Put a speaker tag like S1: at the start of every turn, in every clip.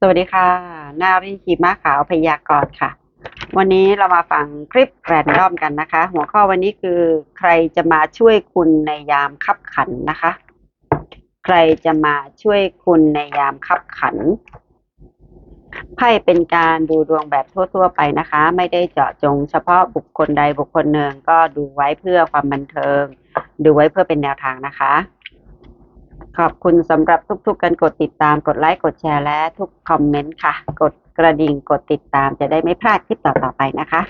S1: สวัสดีค่ะ นารีขีม้าขาวพยากรณ์ค่ะ วันนี้เรามาฟังคลิปแรนดอมกันนะคะ หัวข้อวันนี้คือใครจะมาช่วยคุณในยามคับขันนะคะ ใครจะมาช่วยคุณในยามคับขัน ไพ่เป็นการดูดวงแบบทั่ว ๆ ไปนะคะ ไม่ได้เจาะจงเฉพาะบุคคลใดบุคคลหนึ่งก็ดูไว้เพื่อความบันเทิง ดูไว้เพื่อเป็นแนวทางนะคะ ขอบคุณสำหรับทุกๆการกดติดตามกดไลค์กดแชร์และทุกคอมเมนต์ค่ะ กดกระดิ่งกดติดตามจะได้ไม่พลาดคลิปต่อๆไปนะคะ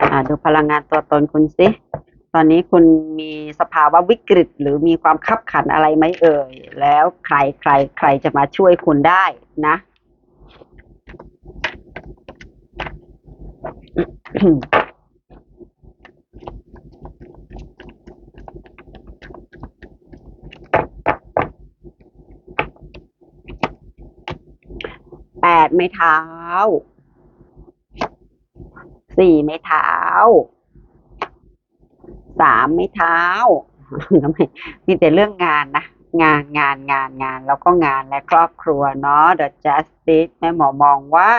S1: อ่าดูพลังงานตัวตนคุณสิตอนนี้คุณมีสภาวะวิกฤต หรือมีความคับขันอะไรไหมเอ่ย แล้วใครใครใครจะมาช่วยคุณได้นะ แปดไม้เท้าสี่ไม้เท้าสามไม้เท้าทำไมมีแต่เรื่องงานนะงานงานงานงานแล้วก็งานและครอบครัวเนาะ The Justice แม่หมอมองว่า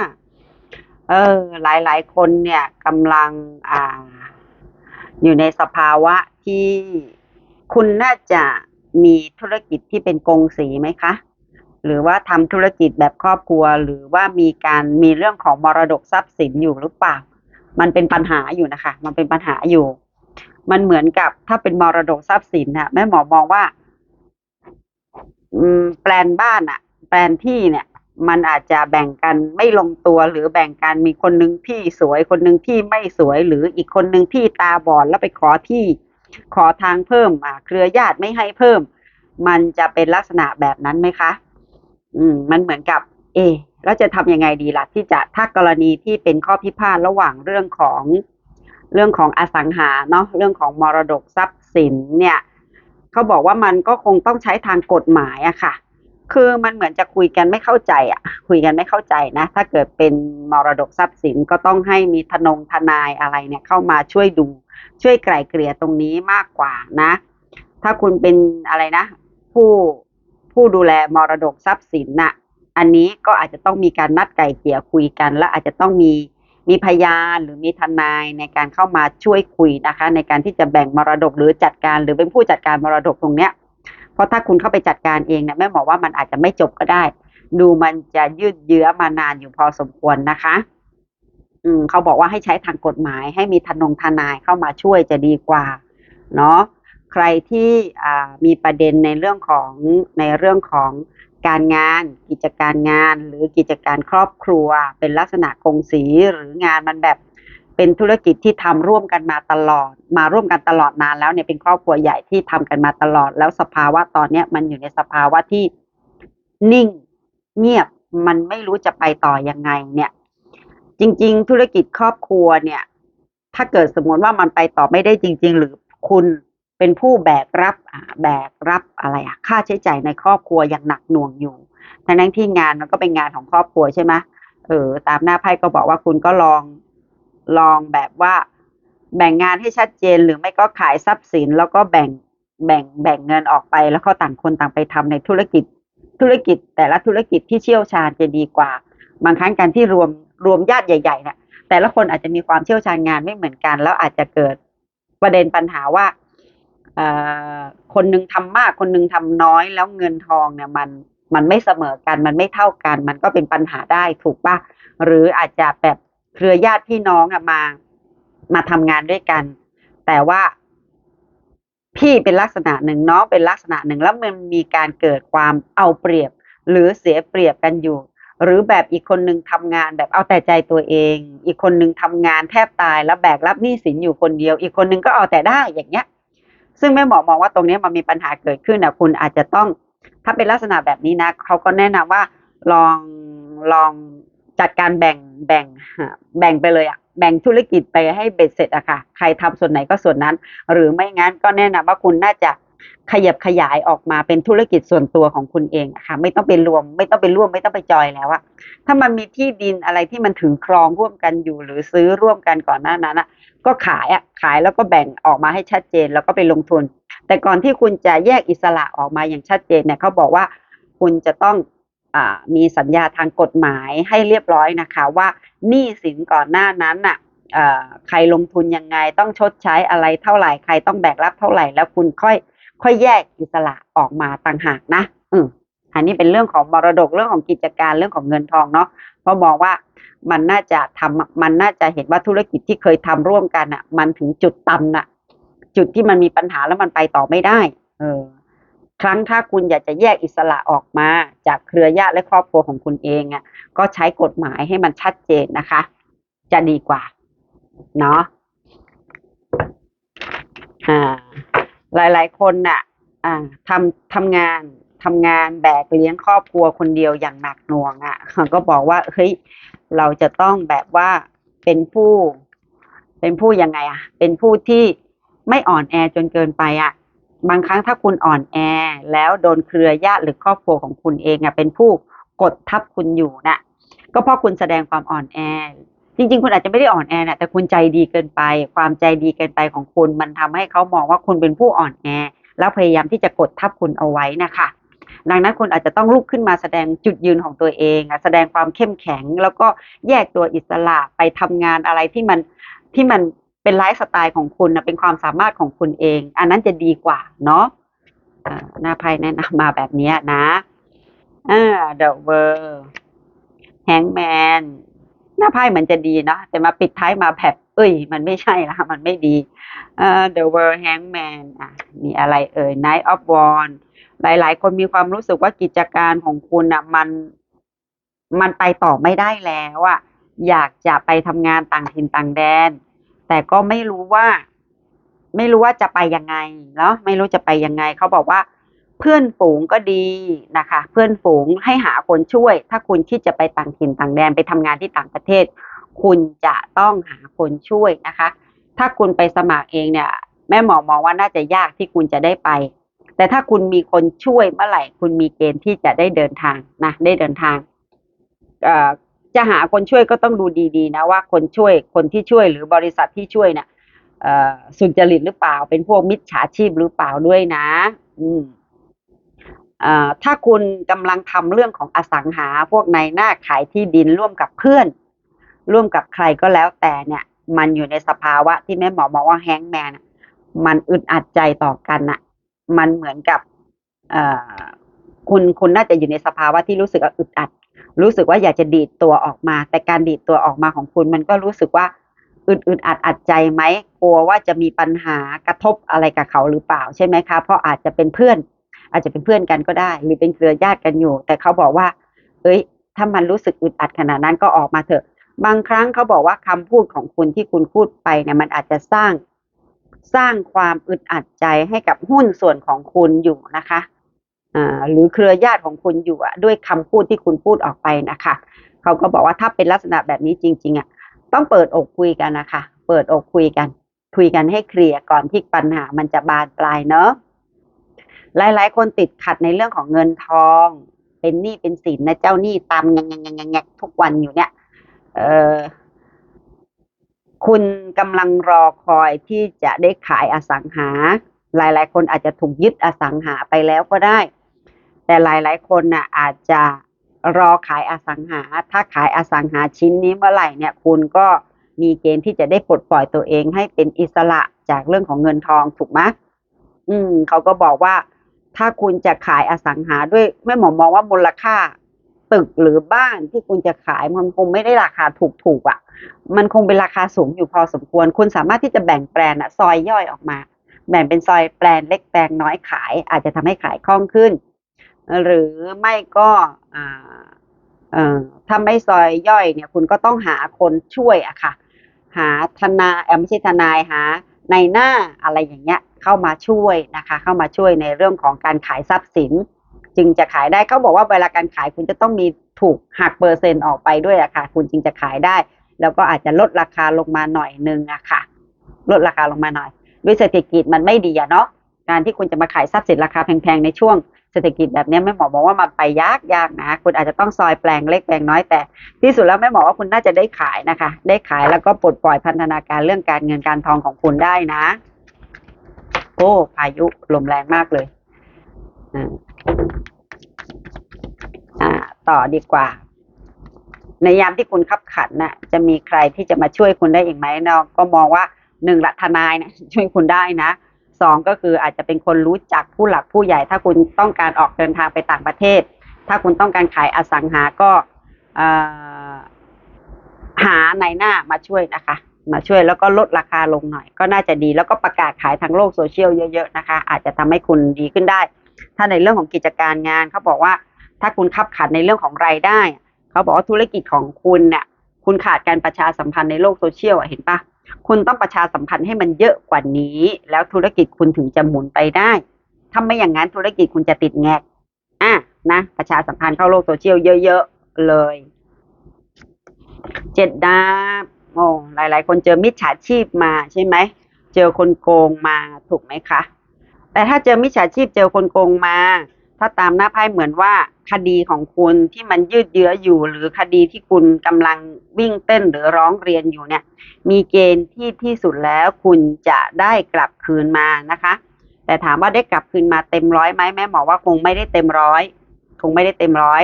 S1: เออ หลายหลายคนเนี่ยกำลังอ่า อยู่ในสภาวะที่คุณน่าจะมีธุรกิจที่เป็นกงสีไหมคะ หรือว่าทำธุรกิจแบบครอบครัว หรือว่ามีการมีเรื่องของมรดกทรัพย์สินอยู่หรือเปล่า มันเป็นปัญหาอยู่นะคะ มันเป็นปัญหาอยู่ มันเหมือนกับถ้าเป็นมรดกทรัพย์สินน่ะแม่หมอมองว่าแปลนบ้านอะแปลนที่เนี่ย มันอาจจะแบ่งกันไม่ลงตัวหรือแบ่งกันมีคนหนึ่งที่สวยคนหนึ่งที่ไม่สวย หรืออีกคนหนึ่งที่ตาบอดแล้วไปขอที่ ขอทางเพิ่มอ่าเครือญาติไม่ให้เพิ่ม มันจะเป็นลักษณะแบบนั้นไหมคะ อืมมันเหมือนกับ เอแล้วจะทำยังไงดีล่ะ ที่จะถ้ากรณีที่เป็นข้อพิพาทระหว่างเรื่องของเรื่องของอสังหาเนาะเรื่องของมรดกทรัพย์สินเนี่ยเขาบอกว่ามันก็คงต้องใช้ทางกฎหมายอะค่ะ คือมันเหมือนจะคุยกันไม่เข้าใจอะคุยกันไม่เข้าใจนะ ถ้าเกิดเป็นมรดกทรัพย์สินก็ต้องให้มีทนงทนายอะไรเนี่ยเข้ามาช่วยดู ช่วยไกล่เกลี่ยตรงนี้มากกว่านะ ถ้าคุณเป็นอะไรนะ ผู้ ผู้ดูแลมรดกทรัพย์สินน่ะ อันนี้ก็อาจจะต้องมีการนัดไกล่เกลี่ยคุยกัน และอาจจะต้องมีมีพยานหรือมีทนายในการเข้ามาช่วยคุยนะคะ ในการที่จะแบ่งมรดกหรือจัดการหรือเป็นผู้จัดการมรดกตรงเนี้ย เพราะถ้าคุณเข้าไปจัดการเองเนี่ยแม่บอว่ามันอาจจะไม่จบก็ได้ ดูมันจะยืดเยื้อมานานอยู่พอสมควรนะคะ อืมเขาบอกว่าให้ใช้ทางกฎหมาย ให้มีทนงทนายเข้ามาช่วยจะดีกว่า เนาะ ใครที่มีประเด็นในเรื่องของในเรื่องของการงาน กิจการงาน หรือกิจการครอบครัว เป็นลักษณะกงสีหรืองานมันแบบเป็นธุรกิจที่ทำร่วมกันมาตลอด มาร่วมกันตลอดนานแล้วเนี่ยเป็นครอบครัวใหญ่ที่ทำกันมาตลอด แล้วสภาวะตอนเนี้ยมันอยู่ในสภาวะที่นิ่งเงียบมันไม่รู้จะไปต่อยังไงเนี่ยจริง ๆ ธุรกิจครอบครัวเนี่ย ถ้าเกิดสมมติว่ามันไปต่อไม่ได้จริง ๆ หรือคุณ เป็นผู้แบกรับแบกรับอะไรอะค่าใช้จ่ายในครอบครัวอย่างหนักหน่วงอยู่ทั้งนั้นที่งานมันก็เป็นงานของครอบครัวใช่ไหมเออตามหน้าไพ่ก็บอกว่าคุณก็ลองลองแบบว่า แบ่งงานให้ชัดเจนหรือไม่ก็ขายทรัพย์สิน แล้วก็แบ่งแบ่งแบ่งเงินออกไป แล้วก็ต่างคนต่างไปทำในธุรกิจธุรกิจ แต่ละธุรกิจที่เชี่ยวชาญจะดีกว่า บางครั้งการที่รวมรวมญาติใหญ่ๆเนี่ยแต่ละคนอาจจะมีความเชี่ยวชาญงานไม่เหมือนกัน แล้วอาจจะเกิดประเด็นปัญหาว่า คนหนึงทำมากคนหนึงทำน้อยแล้วเงินทองเนี่ยมันมันไม่เสมอกันมันไม่เท่ากัน มันก็เป็นปัญหาได้ถูกปะหรืออาจจะแบบเครือญาติพี่น้องอะมามาทำงานด้วยกัน แต่ว่าพี่เป็นลักษณะหนึ่งน้องเป็นลักษณะหนึ่งแล้วมันมีการเกิดความเอาเปรียบ หรือเสียเปรียบกันอยู่ หรือแบบอีกคนหนึ่งทำงานแบบเอาแต่ใจตัวเอง อีกคนหนึ่งทำงานแทบตายแล้วแบกรับหนี้สินอยู่คนเดียว อีกคนหนึ่งก็เอาแต่ได้อย่างเงี้ย ซึ่งแม่หมอมองว่าตรงนี้มันมีปัญหาเกิดขึ้นนะคุณอาจจะต้องถ้าเป็นลักษณะแบบนี้นะเขาก็แนะนำว่าลองลองจัดการแบ่งแบ่งแบ่งไปเลยอะแบ่งธุรกิจไปให้เบ็ดเสร็จอะค่ะ ใครทำส่วนไหนก็ส่วนนั้น หรือไม่งั้นก็แนะนำว่าคุณน่าจะขยับขยายออกมาเป็นธุรกิจส่วนตัวของคุณเองอะค่ะ ไม่ต้องไปรวม ไม่ต้องไปร่วมไม่ต้องไปจอยแล้วอะถ้ามันมีที่ดินอะไรที่มันถือครองร่วมกันอยู่ หรือซื้อร่วมกันก่อนหน้านั้นอะ ก็ขายอะขายแล้วก็แบ่งออกมาให้ชัดเจนแล้วก็ไปลงทุน แต่ก่อนที่คุณจะแยกอิสระออกมาอย่างชัดเจนเนี่ยเขาบอกว่าคุณจะต้องอมีสัญญาทางกฎหมายให้เรียบร้อยนะคะ ว่าหนี้สินก่อนหน้านั้นน่ะใครลงทุนยังไงต้องชดใช้อะไรเท่าไหร่ใครต้องแบกรับเท่าไหร่แล้วคุณค่อย ค่อยแยกอิสระออกมาต่างหากนะอืม อันนี้เป็นเรื่องของมรดกเรื่องของกิจการเรื่องของเงินทองเนาะเพราะมองว่ามันน่าจะทำมันน่าจะเห็นว่าธุรกิจที่เคยทำร่วมกันอะ มันถึงจุดตันน่ะ จุดที่มันมีปัญหาแล้วมันไปต่อไม่ได้ เออ ครั้งถ้าคุณอยากจะแยกอิสระออกมา จากเครือญาติและครอบครัวของคุณเองอะ ก็ใช้กฎหมายให้มันชัดเจนนะคะ จะดีกว่า เนาะอ่า หลาย ๆ คนน่ะ อ่าทำทำงาน ทำงานแบกเลี้ยงครอบครัวคนเดียวอย่างหนักหน่วงอะก็บอกว่าเฮ้ยเราจะต้องแบบว่าเป็นผู้ เป็นผู้ยังไงอะ เป็นผู้ที่ไม่อ่อนแอจนเกินไปอะ บางครั้งถ้าคุณอ่อนแอ แล้วโดนเครือญาติหรือครอบครัวของคุณเองอะเป็นผู้กดทับคุณอยู่น่ะ ก็เพราะคุณแสดงความอ่อนแอจริงๆ คุณอาจจะไม่ได้อ่อนแอนะแต่คุณใจดีเกินไป ความใจดีเกินไปของคุณ มันทำให้เขามองว่าคุณเป็นผู้อ่อนแอ แล้วพยายามที่จะกดทับคุณเอาไว้นะคะ ดังนั้นคุณอาจจะต้องลุกขึ้นมาแสดงจุดยืนของตัวเองแสดงความเข้มแข็ง แล้วก็แยกตัวอิสระไปทำงานอะไรที่มันที่มันเป็นไลฟ์สไตล์ของคุณนะเป็นความสามารถของคุณเอง อันนั้นจะดีกว่าเนาะหน้าไพ่แนะนำมาแบบนี้นะเดอะเวอร์แฮงแมนหน้าไพ่เหมือนจะดีเนาะแต่มาปิดท้ายมาแบบเอ้ย มันไม่ใช่ละมันไม่ดีอ่า The World Hangman อะมีอะไรเอ่ย Night of Wands หลาย ๆ คนมีความรู้สึกว่ากิจการของคุณอะมันมันไปต่อไม่ได้แล้วอะอยากจะไปทำงานต่างถิ่นต่างแดน แต่ก็ไม่รู้ว่า ไม่รู้ว่าจะไปยังไงเนาะไม่รู้จะไปยังไงเขาบอกว่า เพื่อนฝูงก็ดีนะคะ เพื่อนฝูงให้หาคนช่วย ถ้าคุณคิดจะไปต่างถิ่นต่างแดนไปทำงานที่ต่างประเทศ คุณจะต้องหาคนช่วยนะคะ ถ้าคุณไปสมัครเองเนี่ย แม่หมอมองว่าน่าจะยากที่คุณจะได้ไป แต่ถ้าคุณมีคนช่วยเมื่อไหร่ คุณมีเกณฑ์ที่จะได้เดินทางนะได้เดินทางจะหาคนช่วยก็ต้องดูดีๆนะว่าคนช่วยคนที่ช่วยหรือบริษัทที่ช่วยเนี่ยสุจริตหรือเปล่า เป็นพวกมิจฉาชีพหรือเปล่าด้วยนะ อืมถ้าคุณกำลังทำเรื่องของอสังหาพวกในหน้าขายที่ดินร่วมกับเพื่อน ร่วมกับใครก็แล้วแต่เนี่ย มันอยู่ในสภาวะที่แม่หมอบอกว่าแฮงแมนมันอึดอัดใจต่อกันนะ มันเหมือนกับคุณคุณน่าจะอยู่ในสภาวะที่รู้สึกอึดอัด รู้สึกว่าอยากจะดีดตัวออกมา แต่การดีดตัวออกมาของคุณ มันก็รู้สึกว่าอึดอึดอัดอัดใจไหมกลัวว่าจะมีปัญหากระทบอะไรกับเขาหรือเปล่าใช่ไหมคะ เพราะอาจจะเป็นเพื่อน อาจจะเป็นเพื่อนกันก็ได้ หรือเป็นเครือญาติกันอยู่ แต่เขาบอกว่า เอ้ย ถ้ามันรู้สึกอึดอัดขนาดนั้นก็ออกมาเถอะ บางครั้งเขาบอกว่าคำพูดของคุณที่คุณพูดไปเนี่ยมันอาจจะสร้าง สร้างความอึดอัดใจให้กับหุ้นส่วนของคุณอยู่นะคะอ่าหรือเครือญาติของคุณอยู่อะด้วยคำพูดที่คุณพูดออกไปนะคะเขาก็บอกว่าถ้าเป็นลักษณะแบบนี้จริง ๆอะต้องเปิดอกคุยกันนะคะ เปิดอกคุยกัน คุยกันให้เคลียร์ก่อนที่ปัญหามันจะบานปลายเนอะหลายๆ คนติดขัดในเรื่องของเงินทอง เป็นหนี้เป็นสินนะเจ้าหนี้ตามงงงงงงงงทุกวันอยู่เนี่ย เออ คุณกำลังรอคอยที่จะได้ขายอสังหา หลาย ๆ คนอาจจะถูกยึดอสังหาไปแล้วก็ได้ แต่หลาย ๆ คนน่ะอาจจะรอขายอสังหา ถ้าขายอสังหาชิ้นนี้เมื่อไหร่เนี่ย คุณก็มีเกณฑ์ที่จะได้ปลดปล่อยตัวเองให้เป็นอิสระจากเรื่องของเงินทองถูกไหมอืมเขาก็บอกว่า ถ้าคุณจะขายอสังหาด้วยแม่หมอมองว่ามูลค่า ตึกหรือบ้านที่คุณจะขายมันคงไม่ได้ราคาถูกๆอะ มันคงเป็นราคาสูงอยู่พอสมควร คุณสามารถที่จะแบ่งแปลนอะซอยย่อยออกมา แบ่งเป็นซอยแปลนเล็กแปลงน้อยขาย อาจจะทำให้ขายคล่องขึ้น หรือไม่ก็ถ้าไม่ซอยย่อยเนี่ย คุณก็ต้องหาคนช่วยอะค่ะ หาทนายเอ่อไม่ใช่ทนายหาในหน้าอะไรอย่างเงี้ยเข้ามาช่วยนะคะ เข้ามาช่วยในเรื่องของการขายทรัพย์สิน จึงจะขายได้เขาบอกว่าเวลาการขายคุณจะต้องมีถูกหักเปอร์เซ็นต์ออกไปด้วยอะค่ะ คุณจึงจะขายได้ แล้วก็อาจจะลดราคาลงมาหน่อยนึงอะค่ะ ลดราคาลงมาหน่อย ด้วยเศรษฐกิจมันไม่ดีอะเนาะการที่คุณจะมาขายทรัพย์สินราคาแพงๆในช่วงเศรษฐกิจแบบนี้แม่หมอบอกว่ามันไปยากยากนะ คุณอาจจะต้องซอยแปลงเล็กแปลงน้อยแต่ ที่สุดแล้วแม่หมอว่าคุณน่าจะได้ขายนะคะ ได้ขายแล้วก็ปลดปล่อยพันธนาการเรื่องการเงินการทองของคุณได้นะ โอ้พายุลมแรงมากเลย ต่อดีกว่า ในยามที่คุณขับขันน่ะ จะมีใครที่จะมาช่วยคุณได้อีกไหมเนาะก็มองว่าหนึ่งละทนายนะช่วยคุณได้นะสองก็คืออาจจะเป็นคนรู้จักผู้หลักผู้ใหญ่ ถ้าคุณต้องการออกเดินทางไปต่างประเทศ ถ้าคุณต้องการขายอสังหาก็หาในหน้ามาช่วยนะคะ มาช่วยแล้วก็ลดราคาลงหน่อย ก็น่าจะดีแล้วก็ประกาศขายทางโลกโซเชียลเยอะๆนะคะ อาจจะทำให้คุณดีขึ้นได้ ถ้าในเรื่องของกิจการงานเขาบอกว่า ถ้าคุณขับขันในเรื่องของรายได้ เขาบอกว่าธุรกิจของคุณเนี่ยคุณขาดการประชาสัมพันธ์ในโลกโซเชียลอะเห็นปะคุณต้องประชาสัมพันธ์ให้มันเยอะกว่านี้ แล้วธุรกิจคุณถึงจะหมุนไปได้ถ้าไม่อย่างนั้นธุรกิจคุณจะติดแงกอะนะ ประชาสัมพันธ์เข้าโลกโซเชียลเยอะๆเลยเจ็ดดาบโอ้หลายๆ คนเจอมิจฉาชีพมาใช่ไหม เจอคนโกงมาถูกไหมคะ แต่ถ้าเจอมิจฉาชีพเจอคนโกงมา ถ้าตามหน้าไพ่เหมือนว่าคดีของคุณที่มันยืดเยื้ออยู่ หรือคดีที่คุณกำลังวิ่งเต้นหรือร้องเรียนอยู่เนี่ย มีเกณฑ์ที่ที่สุดแล้วคุณจะได้กลับคืนมานะคะ แต่ถามว่าได้กลับคืนมาเต็มร้อยไหมแม่หมอว่าคงไม่ได้เต็มร้อยคงไม่ได้เต็มร้อย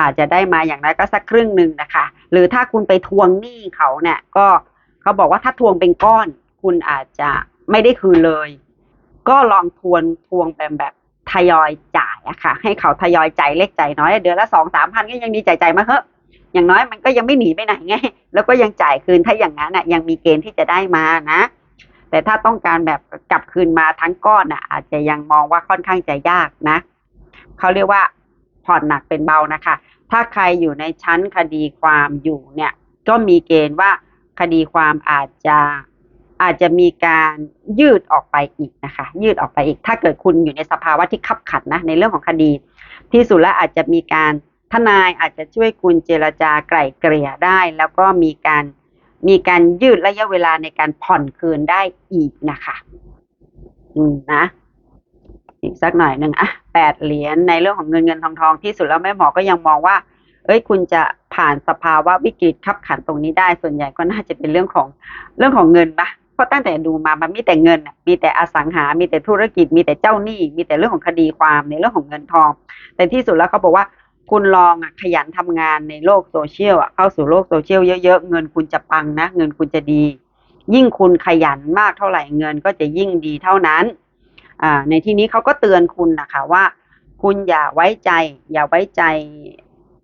S1: อาจจะได้มาอย่างน้อยก็สักครึ่งหนึ่งนะคะ หรือถ้าคุณไปทวงหนี้เขาเนี่ย ก็เขาบอกว่าถ้าทวงเป็นก้อน คุณอาจจะไม่ได้คืนเลย ก็ลองทวนทวงแบบแบบ ทยอยจ่ายอะค่ะ ให้เขาทยอยจ่ายเล็กจ่ายน้อยเดือนละสองสามพันก็ยังดีจ่ายจ่ายมาเถอะอย่างน้อยมันก็ยังไม่หนีไปไหนไง แล้วก็ยังจ่ายคืนถ้าอย่างนั้นน่ะยังมีเกณฑ์ที่จะได้มานะ แต่ถ้าต้องการแบบกลับคืนมาทั้งก้อนน่ะอาจจะยังมองว่าค่อนข้างจะยากนะเขาเรียกว่าผ่อนหนักเป็นเบานะคะ ถ้าใครอยู่ในชั้นคดีความอยู่เนี่ย ก็มีเกณฑ์ว่าคดีความอาจจะ อาจจะมีการยืดออกไปอีกนะคะ ยืดออกไปอีก ถ้าเกิดคุณอยู่ในสภาวะที่ขับขันนะในเรื่องของคดี ที่สุดแล้วอาจจะมีการทนายอาจจะช่วยคุณเจรจาไกล่เกลี่ยได้ แล้วก็มีการมีการยืดระยะเวลาในการผ่อนคืนได้อีกนะคะ อืมนะอีกสักหน่อยหนึ่งอะแปดเหรียญในเรื่องของเงินเงินทองทองที่สุดแล้วแม่หมอก็ยังมองว่า เอ้ยคุณจะผ่านสภาวะวิกฤตขับขันตรงนี้ได้ส่วนใหญ่ก็น่าจะเป็นเรื่องของเรื่องของเงินปะ ราะตั้งแต่ดูมามันมีแต่เงิน มีแต่อสังหา มีแต่ธุรกิจ มีแต่เจ้าหนี้ มีแต่เรื่องของคดีความในเรื่องของเงินทอง แต่ที่สุดแล้วเขาบอกว่าคุณลองอะขยันทำงานในโลกโซเชียลเข้าสู่โลกโซเชียลเยอะๆ เงินคุณจะปังนะ เงินคุณจะดี ยิ่งคุณขยันมากเท่าไหร่เงินก็จะยิ่งดีเท่านั้น ในที่นี้เขาก็เตือนคุณนะคะว่า คุณอย่าไว้ใจ อย่าไว้ใจ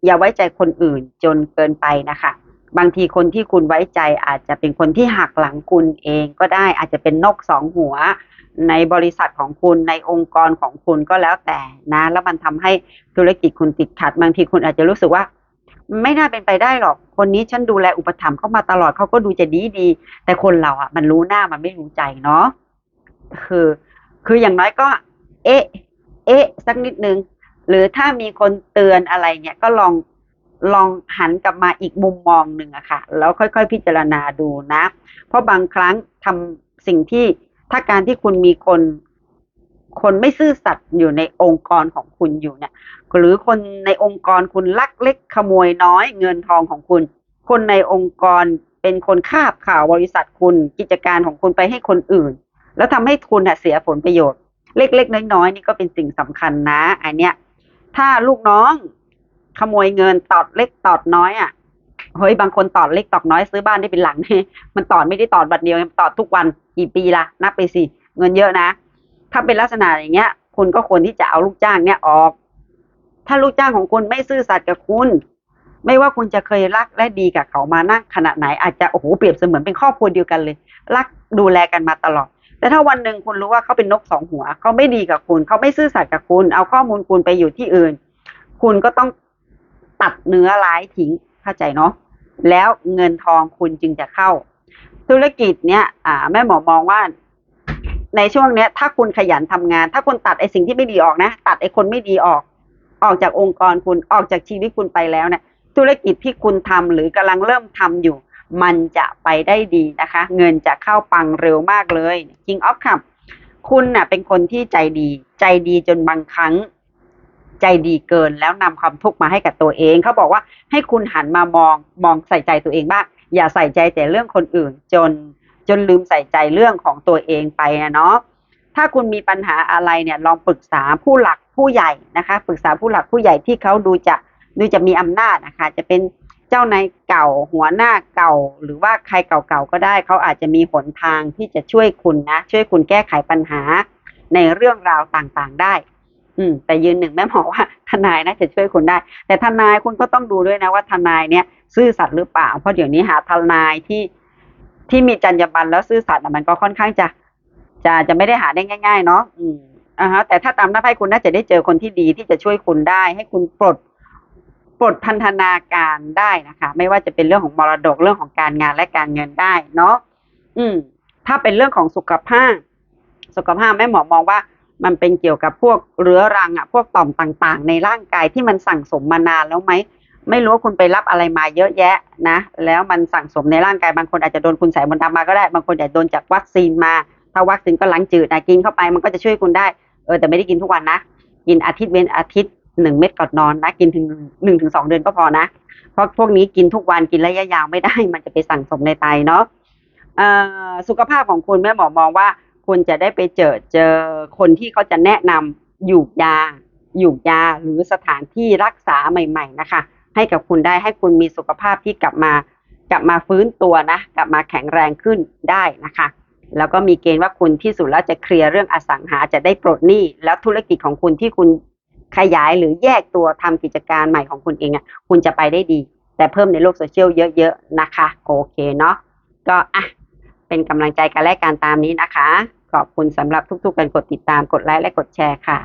S1: อย่าไว้ใจคนอื่นจนเกินไปนะคะ บางทีคนที่คุณไว้ใจอาจจะเป็นคนที่หักหลังคุณเองก็ได้อาจจะเป็นนกสองหัว ในบริษัทของคุณในองค์กรของคุณก็แล้วแต่นะ แล้วมันทำให้ธุรกิจคุณติดขัด บางทีคุณอาจจะรู้สึกว่า ไม่น่าเป็นไปได้หรอก คนนี้ฉันดูแลอุปถัมภ์เขามาตลอดเขาก็ดูจะดีดี แต่คนเราอะ มันรู้หน้ามันไม่รู้ใจเนาะคือ คืออย่างน้อยก็ เอ๊ะ เอ๊ะ สักนิดนึงหรือถ้ามีคนเตือนอะไรเนี่ยก็ลอง ลองหันกลับมาอีกมุมมองหนึ่งอะค่ะแล้วค่อยๆ พิจารณาดูนะ เพราะบางครั้งทำสิ่งที่ถ้าการที่คุณมีคน คนไม่ซื่อสัตย์อยู่ในองค์กรของคุณอยู่เนี่ย หรือคนในองค์กรคุณลักเล็กขโมยน้อยเงินทองของคุณ คนในองค์กรเป็นคนคาบข่าวบริษัทคุณกิจการของคุณไปให้คนอื่น แล้วทำให้คุณเสียผลประโยชน์ เล็กๆน้อยๆนี่ก็เป็นสิ่งสำคัญนะ อันเนี้ยถ้าลูกน้อง ขโมยเงินตอดเล็กตอดน้อยอะเฮ้ยบางคนตอดเล็กตอดน้อยซื้อบ้านได้เป็นหลังนี่มันตอดไม่ได้ตอดบัดเดียวตอดทุกวันกี่ปีละนับไปสิเงินเยอะนะ ถ้าเป็นลักษณะอย่างเงี้ย คุณก็ควรที่จะเอาลูกจ้างเนี่ยออก ถ้าลูกจ้างของคุณไม่ซื่อสัตย์กับคุณ ไม่ว่าคุณจะเคยรักและดีกับเขามานะขนาดไหนอาจจะโอ้โหเปรียบเสมือนเป็นครอบครัวเดียวกันเลย รักดูแลกันมาตลอดแต่ถ้าวันหนึ่งคุณรู้ว่าเขาเป็นนกสองหัว เขาไม่ดีกับคุณ เขาไม่ซื่อสัตย์กับคุณ เอาข้อมูลคุณไปอยู่ที่อื่น คุณก็ต้อง ตัดเนื้อร้ายทิ้งเข้าใจเนาะแล้วเงินทองคุณจึงจะเข้า ธุรกิจเนี้ยอ่าแม่หมอมองว่า ในช่วงเนี้ย ถ้าคุณขยันทำงาน ถ้าคุณตัดไอสิ่งที่ไม่ดีออกนะ ตัดไอคนไม่ดีออก ออกจากองค์กรคุณออกจากชีวิตคุณไปแล้วเนี่ยธุรกิจที่คุณทำหรือกำลังเริ่มทำอยู่ มันจะไปได้ดีนะคะ เงินจะเข้าปังเร็วมากเลย King of Cup คุณน่ะเป็นคนที่ใจดี ใจดีจนบางครั้ง ใจดีเกินแล้วนำความทุกข์มาให้กับตัวเองเขาบอกว่าให้คุณหันมามองมองใส่ใจตัวเองบ้างอย่าใส่ใจแต่เรื่องคนอื่น จนจนลืมใส่ใจเรื่องของตัวเองไปนะเนาะถ้าคุณมีปัญหาอะไรเนี่ยลองปรึกษาผู้หลักผู้ใหญ่นะคะปรึกษาผู้หลักผู้ใหญ่ที่เขาดูจะดูจะมีอำนาจนะคะจะเป็นเจ้านายเก่าหัวหน้าเก่า หรือว่าใครเก่าๆก็ได้เขาอาจจะมีหนทางที่จะช่วยคุณนะช่วยคุณแก้ไขปัญหาในเรื่องราวต่างๆได้ อืมแต่ยืนหนึ่งแม่หมอว่าทนายน่าจะช่วยคุณได้ แต่ทนายคุณก็ต้องดูด้วยนะว่าทนายเนี่ย ซื่อสัตย์หรือเปล่า เพราะเดี๋ยวนี้หาทนายที่ที่มีจรรยาบรรณแล้วซื่อสัตย์อะมันก็ค่อนข้างจะจะจะไม่ได้หาได้ง่าย ๆ เนาะอืมอ่าฮะแต่ถ้าตามหน้าไพ่คุณน่าจะได้เจอคนที่ดีที่จะช่วยคุณได้ ให้คุณปลดปลดพันธนาการได้นะคะ ไม่ว่าจะเป็นเรื่องของมรดกเรื่องของการงานและการเงินได้เนาะอืม ถ้าเป็นเรื่องของสุขภาพ สุขภาพแม่หมอมองว่า มันเป็นเกี่ยวกับพวกเรื้อรังอะพวกต่อมต่างๆ ในร่างกายที่มันสั่งสมมานานแล้วไหมไม่รู้ว่าคุณไปรับอะไรมาเยอะแยะนะ แล้วมันสั่งสมในร่างกายบางคนอาจจะโดนคุณใส่มนต์ดำมาก็ได้บางคนอาจจะโดนจากวัคซีนมา ถ้าวัคซีนก็ล้างจืดนะกินเข้าไปมันก็จะช่วยคุณได้เออแต่ไม่ได้กินทุกวันนะ กินอาทิตย์เว้นอาทิตย์หนึ่งเม็ดก่อนนอนนะ กินถึงหนึ่งถึงสองเดือนก็พอนะ เพราะพวกนี้กินทุกวันกินระยะยาวไม่ได้ มันจะไปสั่งสมในไตเนาะเออสุขภาพของคุณแม่หมอมองว่า คุณจะได้ไปเจอเจอคนที่เขาจะแนะนำหยูกยาหยูกยาหรือสถานที่รักษาใหม่ ๆ นะคะ ให้กับคุณได้ให้คุณมีสุขภาพที่กลับมากลับมาฟื้นตัวนะ กลับมาแข็งแรงขึ้นได้นะคะ แล้วก็มีเกณฑ์ว่าคุณที่สุดแล้วจะเคลียร์เรื่องอสังหาจะได้ปลดหนี้แล้วธุรกิจของคุณที่คุณขยายหรือแยกตัวทำกิจการใหม่ของคุณเองอะคุณจะไปได้ดี แต่เพิ่มในโลกโซเชียลเยอะ ๆ นะคะ โอเคเนาะก็อะ เป็นกำลังใจกันและการตามนี้นะคะ ขอบคุณสำหรับทุกๆการกดติดตามกดไลค์และกดแชร์ค่ะ